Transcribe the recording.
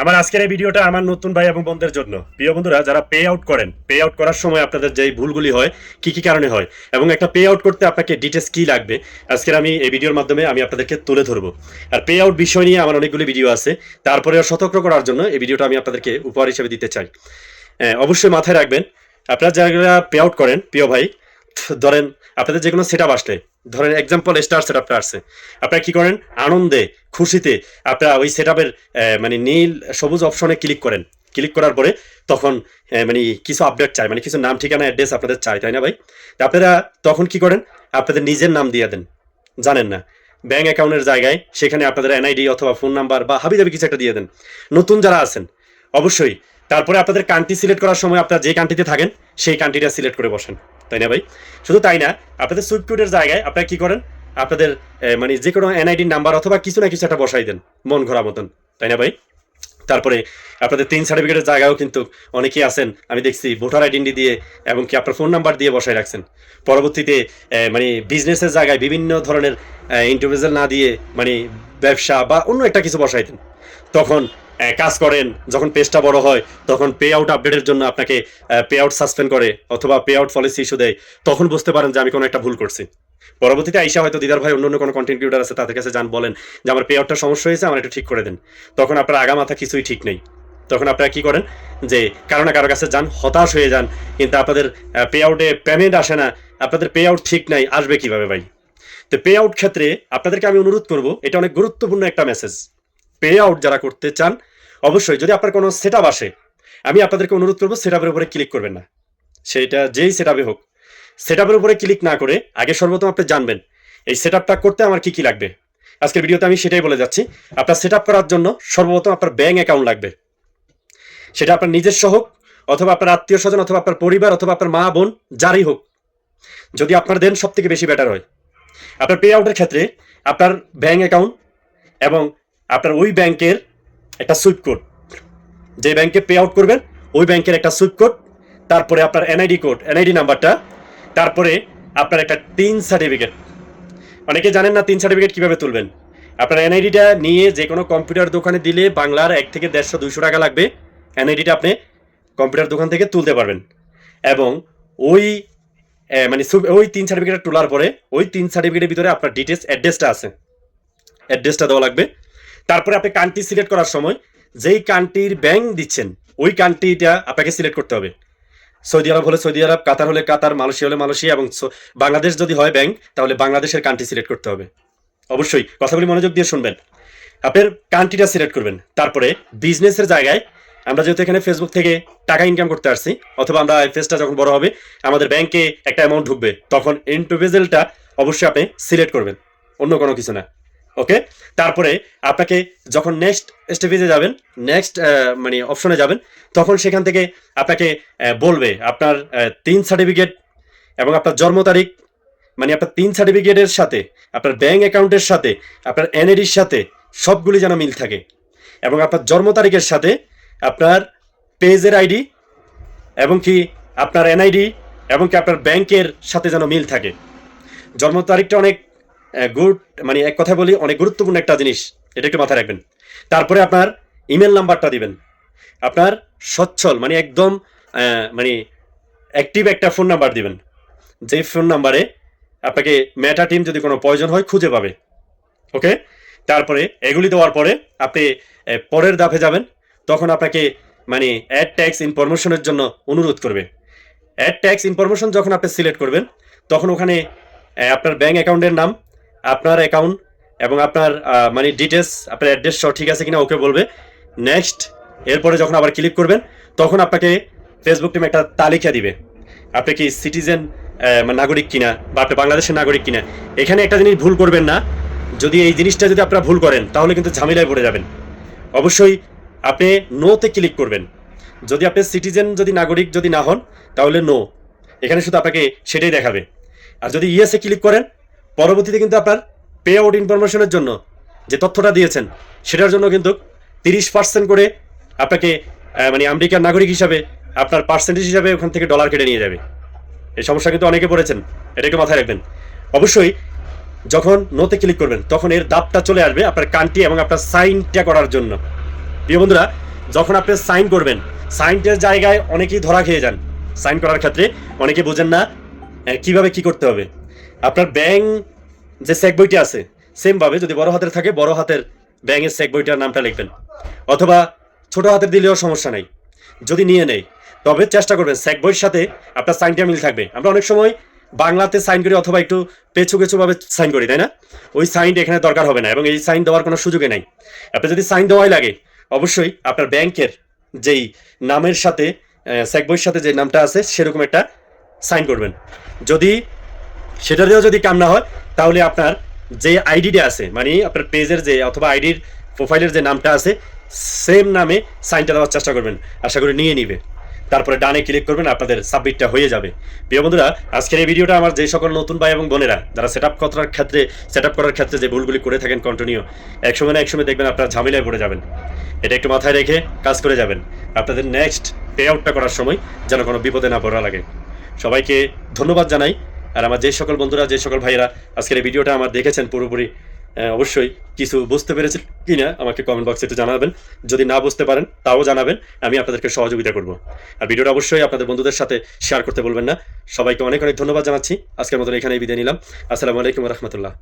আমার আজকের এই ভিডিওটা আমার নতুন ভাই এবং বন্ধুদের জন্য। প্রিয় বন্ধুরা যারা পে আউট করেন পে আউট করার সময় আপনাদের যে ভুলগুলি হয় কি কি কারণে হয় এবং একটা পে আউট করতে আপনাকে ডিটেলস কি লাগবে আজকের আমি এই ভিডিওর মাধ্যমে আমি আপনাদেরকে তুলে ধরবো। আর পে আউট বিষয় নিয়ে আমার অনেকগুলি ভিডিও আছে তারপরে সতর্ক করার জন্য এই ভিডিওটা আমি আপনাদেরকে উপহার হিসেবে দিতে চাই। হ্যাঁ, অবশ্যই মাথায় রাখবেন আপনারা যারা পে আউট করেন প্রিয় ভাই ধরেন আপনাদের যে কোনো সেট আপ আসলে ধরেন এক্সাম্পল স্টার সেট আপটা আসছে। আপনারা কি করেন? আনন্দে, খুশিতে আপনারা ওই সেট মানে নীল, সবুজ অপশনে ক্লিক করেন। ক্লিক করার পরে তখন মানে কিছু আপডেট চাই মানে কিছু নাম, ঠিকানা অ্যাড্রেস আপনাদের চাই, তাই না ভাই? আপনারা তখন কি করেন? আপনাদের নিজের নাম দিয়ে দেন। জানেন না। ব্যাংক অ্যাকাউন্টের জায়গায় সেখানে আপনাদের এনআইডি অথবা ফোন নাম্বার বা হাবিজাবি কিছু একটা দিয়ে দেন। নতুন যারা আছেন, অবশ্যই। তারপরে আপনাদের কান্ট্রি সিলেক্ট করার সময় আপনারা যে কান্ট্রিতে থাকেন, সেই কান্ট্রিটা সিলেক্ট করে বসেন। তাই না ভাই? শুধু তাই না, আপনাদের সুইপ কোডের জায়গায় আপনারা কি করেন? আপনাদের মানে যে কোনো এনআইডি নাম্বার অথবা কিছু না কিছু একটা বসাই দেন, মন ঘোরা মতন, তাই না ভাই? তারপরে আপনাদের তিন সার্টিফিকেটের জায়গাও কিন্তু অনেকেই আছেন, আমি দেখছি ভোটার আইডেন্টি দিয়ে এবং কি আপনার ফোন নাম্বার দিয়ে বসায় রাখছেন। পরবর্তীতে মানে বিজনেসের জায়গায় বিভিন্ন ধরনের ইন্ডিভিজুয়াল না দিয়ে মানে ব্যবসা বা অন্য একটা কিছু বসাই দেন। তখন কাজ করেন, যখন পেজটা বড় হয়, তখন পে আউট আপডেটের জন্য আপনাকে পে আউট সাসপেন্ড করে অথবা পে আউট পলিসি ইস্যু দেয়। তখন বুঝতে পারেন যে আমি কোনো একটা ভুল করছি। পরবর্তীতে আইসা হয়তো দিদার ভাই অন্য অন্য কোনো কন্টেন্ট ক্রিয়েটার আছে, তাদের কাছে যান, বলেন যে আমার পে আউটটা সমস্যা হয়েছে, আমার একটু ঠিক করে দেন। তখন আপনার আগা মাথা কিছুই ঠিক নেই। তখন আপনারা কি করেন যে কারও না কারও কাছে যান, হতাশ হয়ে যান, কিন্তু আপনাদের পে আউটে পেমেন্ট আসে না, আপনাদের পে আউট ঠিক নাই, আসবে কীভাবে ভাই? তো পে আউট ক্ষেত্রে আপনাদেরকে আমি অনুরোধ করব, এটা অনেক গুরুত্বপূর্ণ একটা মেসেজ পে আউট যারা করতে চান, অবশ্যই যদি আপনার কোনো সেট আসে, আমি আপনাদেরকে অনুরোধ করব সেট আপের উপরে ক্লিক করবেন না। সেটা যেই সেট হোক। সেট আপের উপরে ক্লিক না করে আগে সর্বপ্রথম আপনি জানবেন, এই সেট করতে আমার কি কি লাগবে। আজকের ভিডিওতে আমি সেটাই বলে যাচ্ছি। আপনার সেট আপ করার জন্য সর্বপ্রথম আপনার ব্যাংক অ্যাকাউন্ট লাগবে। সেটা আপনার নিজস্ব হোক, অথবা আপনার আত্মীয় স্বজন, অথবা আপনার পরিবার, অথবা আপনার মা, বোন, যারই হোক। যদি আপনার দেন সব থেকে বেশি বেটার হয়। আপনার পে আউটের ক্ষেত্রে আপনার ব্যাংক অ্যাকাউন্ট এবং আপনার ওই ব্যাংকের একটা সুইপ কোড যে ব্যাংকে পে আউট করবেন, ওই ব্যাংকের একটা সুইপ কোড তারপরে আপনার এনআইডি কোড এনআইডি নাম্বারটা তারপরে আপনার একটা তিন সার্টিফিকেট অনেকে জানেন না তিন সার্টিফিকেট কীভাবে তুলবেন? আপনার এনআইডিটা নিয়ে যে কোনো কম্পিউটার দোকানে দিলে বাংলার এক থেকে দেড়শো, দুইশো টাকা লাগবে। এনআইডিটা আপনি কম্পিউটার দোকান থেকে তুলতে পারবেন। এবং ওই মানে ওই তিন সার্টিফিকেট তোলার পরে, ওই তিন সার্টিফিকেটের ভিতরে আপনার ডিটেলস অ্যাড্রেসটা আছে। অ্যাড্রেসটা দেওয়া লাগবে। তারপরে আপনি কান্ট্রি সিলেক্ট করার সময়, যেই কান্ট্রির ব্যাংক দিচ্ছেন, ওই কান্ট্রিটা আপনাকে সিলেক্ট করতে হবে। সৌদি আরব হলে সৌদি আরব, কাতার হলে কাতার, মালয়েশিয়া হলে মালয়েশিয়া এবং বাংলাদেশ যদি হয় ব্যাংক তাহলে বাংলাদেশের কান্ট্রি সিলেক্ট করতে হবে। অবশ্যই, কথাগুলি মনোযোগ দিয়ে শুনবেন। আপনার কান্ট্রিটা সিলেক্ট করবেন। তারপরে বিজনেসের জায়গায় আমরা যেহেতু এখানে ফেসবুক থেকে টাকা ইনকাম করতে আসছি, অথবা আমরা ফেসটা যখন বড় হবে, আমাদের ব্যাংকে একটা অ্যামাউন্ট ঢুকবে, তখন ইন্ডিভিজুয়ালটা অবশ্যই আপনি সিলেক্ট করবেন, অন্য কোনো কিছু না। ওকে তারপরে আপনাকে যখন নেক্সট স্টেপেজে যাবেন নেক্সট মানে অপশনে যাবেন, তখন সেখান থেকে আপনাকে বলবে আপনার তিন সার্টিফিকেট এবং আপনার জন্ম তারিখ মানে আপনার তিন সার্টিফিকেটের সাথে, আপনার ব্যাংক অ্যাকাউন্টের সাথে, আপনার এনএডির সাথে সবগুলি যেন মিল থাকে এবং আপনার জন্ম তারিখের সাথে আপনার পেজের আইডি এবং কি আপনার এনআইডি এবং কি আপনার ব্যাংকের সাথে যেন মিল থাকে। জন্ম তারিখটা অনেক গুড মানে এক কথা বলি অনেক গুরুত্বপূর্ণ একটা জিনিস, এটা একটু মাথায় রাখবেন। তারপরে আপনার ইমেল নাম্বারটা দিবেন। আপনার সচ্ছল মানে একদম মানে অ্যাক্টিভ একটা ফোন নাম্বার দিবেন। যেই ফোন নাম্বারে আপনাকে মেটা টিম যদি কোনো প্রয়োজন হয় খুঁজে পাবে। ওকে? তারপরে এগুলি দেওয়ার পরে আপনি পরের দাফে যাবেন। তখন আপনাকে মানে অ্যাড ট্যাক্স ইনফরমেশনের জন্য অনুরোধ করবে। অ্যাড ট্যাক্স ইনফরমেশন যখন আপনি সিলেক্ট করবেন, তখন ওখানে আপনার ব্যাঙ্ক অ্যাকাউন্টের নাম, আপনার অ্যাকাউন্ট এবং আপনার মানে ডিটেলস আপনার অ্যাড্রেস সব ঠিক আছে কিনা ওকে বলবে। নেক্সট এরপরে যখন আবার ক্লিক করবেন, তখন আপনাকে ফেসবুক টিম একটা তালিকা দিবে। আপনি কি সিটিজেন নাগরিক কিনা বা আপনি বাংলাদেশের নাগরিক কিনা, এখানে একটা জিনিস ভুল করবেন না। যদি এই জিনিসটা যদি আপনারা ভুল করেন, তাহলে কিন্তু ঝামেলায় পড়ে যাবেন। অবশ্যই আপনি নোতে ক্লিক করবেন। যদি আপনি সিটিজেন যদি নাগরিক, যদি না হন, তাহলে নো এখানে শুধু আপনাকে সেটাই দেখাবে। আর যদি ইয়েসে ক্লিক করেন, পরবর্তীতে কিন্তু আপনার পে আউট ইনফরমেশনের জন্য যে তথ্যটা দিয়েছেন, সেটার জন্য কিন্তু তিরিশ পার্সেন্ট করে আপনাকে মানে আমেরিকার নাগরিক হিসাবে আপনার পার্সেন্টেজ হিসাবে ওখান থেকে ডলার কেটে নিয়ে যাবে। এই সমস্যা কিন্তু অনেকে পড়েছেন, এটা একটু মাথায় রাখবেন। অবশ্যই যখন নোতে ক্লিক করবেন, তখন এর দাপটা চলে আসবে আপনার কান্ট্রি এবং আপনার সাইনটা করার জন্য। প্রিয় বন্ধুরা, যখন আপনি সাইন করবেন সাইনটের জায়গায় অনেকেই ধরা খেয়ে যান। সাইন করার ক্ষেত্রে অনেকে বোঝেন না কীভাবে কি করতে হবে। আপনার ব্যাংক যে চেক বইটি আছে, সেমভাবে যদি বড় হাতের থাকে, বড় হাতের ব্যাংকের চেক বইটার নামটা লিখবেন। অথবা ছোট হাতের দিলেও সমস্যা নাই। যদি নিয়ে নেই তবে চেষ্টা করবেন, চেক বইয়ের সাথে আপনার সাইনটা মিল থাকবে। আমরা অনেক সময় বাংলাতে সাইন করি অথবা একটু পেছু পেছুভাবে সাইন করি, তাই না? ওই সাইন এখানে দরকার হবে না এবং এই সাইন দেওয়ার কোনো সুযোগে নাই। আপনি যদি সাইন দেওয়াই লাগে অবশ্যই আপনার ব্যাংকের যেই নামের সাথে চেক বইয়ের সাথে যে নামটা আছে, সেরকম একটা সাইন করবেন। যদি সেটা দিয়েও যদি কাম না হয়, তাহলে আপনার যে আইডিটা আছে মানে আপনার পেজের যে, অথবা আইডির প্রোফাইলের যে নামটা আছে সেম নামে সাইনটা দেওয়ার চেষ্টা করবেন। আশা করি নিয়ে নিবে। তারপরে ডানে ক্লিক করবেন, আপনাদের সাবমিটটা হয়ে যাবে। প্রিয় বন্ধুরা, আজকের এই ভিডিওটা আমার যে সকল নতুন ভাই এবং বোনেরা, যারা সেট আপ করার ক্ষেত্রে সেট আপ করার ক্ষেত্রে যে ভুলগুলি করে থাকেন কন্টিনিউ একসময় না একসময় দেখবেন আপনার ঝামেলায় পড়ে যাবেন। এটা একটু মাথায় রেখে কাজ করে যাবেন। আপনাদের নেক্সট পে আউটটা করার সময় যেন কোনো বিপদে না পড়া লাগে। সবাইকে ধন্যবাদ জানাই। আর আমার যে সকল বন্ধুরা, যে সকল ভাইয়েরা আজকের এই ভিডিওটা আমার দেখেছেন পুরোপুরি অবশ্যই কিছু বুঝতে পেরেছেন কি না আমাকে কমেন্ট বক্সে একটু জানাবেন। যদি না বুঝতে পারেন, তাও জানাবেন, আমি আপনাদেরকে সহযোগিতা করব। আর ভিডিওটা অবশ্যই আপনাদের বন্ধুদের সাথে শেয়ার করতে বলবেন না। সবাইকে অনেক অনেক ধন্যবাদ জানাচ্ছি। আজকের মতো এখানেই বিদায় নিলাম। আসসালামু আলাইকুম রহমতুল্লাহ।